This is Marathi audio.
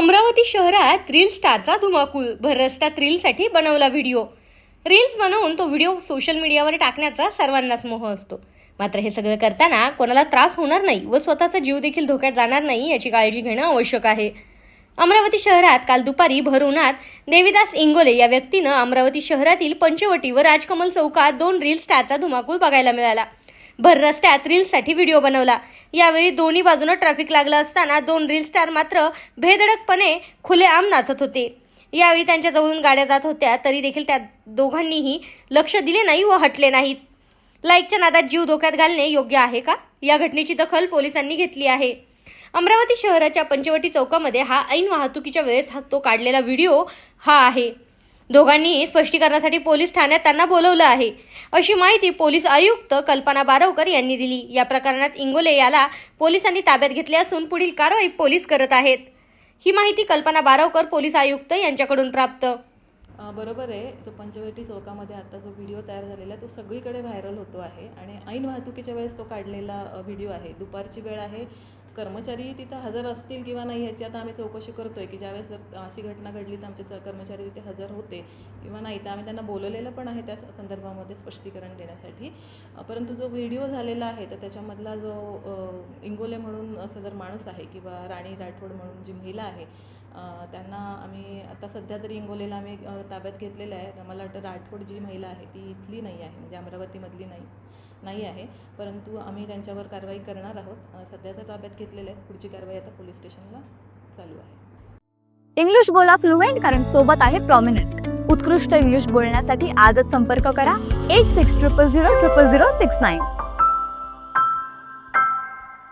अमरावती शहरात रील स्टारचा धुमाकूळ भर रस्त्यात रीलसाठी बनवला व्हिडिओ रील्स बनवून तो व्हिडिओ सोशल मीडियावर टाकण्याचा सर्वांनाच मोह असतो. मात्र हे सगळं करताना कोणाला त्रास होणार नाही व स्वतःचा जीव देखील धोक्यात जाणार नाही याची काळजी घेणं आवश्यक आहे. अमरावती शहरात काल दुपारी भर उन्हात देवीदास इंगोले या व्यक्तीनं अमरावती शहरातील पंचवटी व राजकमल चौकात दोन रील स्टारचा धुमाकूळ बघायला मिळाला. भर रस्त्यात रील्ससाठी व्हिडिओ बनवला. यावेळी दोन्ही बाजूनं ट्रॅफिक लागलं असताना दोन रील स्टार मात्र भेदडकपणे खुलेआम नाचत होते. यावेळी त्यांच्या जवळून गाड्या जात होत्या तरी देखील त्या दोघांनीही लक्ष दिले नाही व हटले नाहीत. लाईकच्या नादात जीव धोक्यात घालणे योग्य आहे का? या घटनेची दखल पोलिसांनी घेतली आहे. अमरावती शहराच्या पंचवटी चौकामध्ये हा ऐन वाहतुकीच्या वेळेस हा तो काढलेला व्हिडिओ हा आहे. दोघांनी स्पष्टीकरणासाठी पोलीस ठाण्यात त्यांना बोलवलं आहे. अशी माहिती पोलीस आयुक्त कल्पना बारवकर यांनी दिली. या प्रकरणात इंगोले याला पोलिसांनी ताब्यात घेतले असून पुढील कारवाई पोलीस करत आहेत. ही माहिती कल्पना बारवकर पोलीस आयुक्त यांच्याकडून प्राप्त. बरोबर आहे. जो पंचवटी चौकामध्ये आता जो व्हिडिओ तयार झालेला आहे तो सगळीकडे व्हायरल होतो आहे. आणि ऐन वाहतुकीच्या वेळेस तो काढलेला व्हिडिओ आहे. दुपारची वेळ आहे. कर्मचारी तिथं हजर असतील किंवा नाही ह्याची आता आम्ही चौकशी करतोय की ज्यावेळेस जर अशी घटना घडली तर आमचे कर्मचारी तिथे हजर होते किंवा नाही तर आम्ही त्यांना बोलवलेलं पण आहे त्या संदर्भामध्ये स्पष्टीकरण देण्यासाठी. परंतु जो व्हिडिओ झालेला आहे तर त्याच्यामधला जो इंगोले म्हणून असं जर माणूस आहे किंवा राणी राठोड म्हणून जी महिला आहे त्यांना आम्ही आता सध्या तरी हिंगोलीला आम्ही ताब्यात घेतलेलं आहे. मला वाटतं राठोड जी महिला आहे ती इथली नाही आहे. म्हणजे अमरावतीमधली नाही नाही आहे. परंतु आम्ही त्यांच्यावर कारवाई करणार आहोत. सध्या तर ताब्यात घेतलेलं आहे. पुढची कारवाई आता पोलीस स्टेशनला चालू आहे. इंग्लिश बोला फ्लुएंट कारण सोबत आहे प्रॉमिनंट उत्कृष्ट इंग्लिश बोलण्यासाठी आजच संपर्क करा. Eight six triple zero triple zero six nine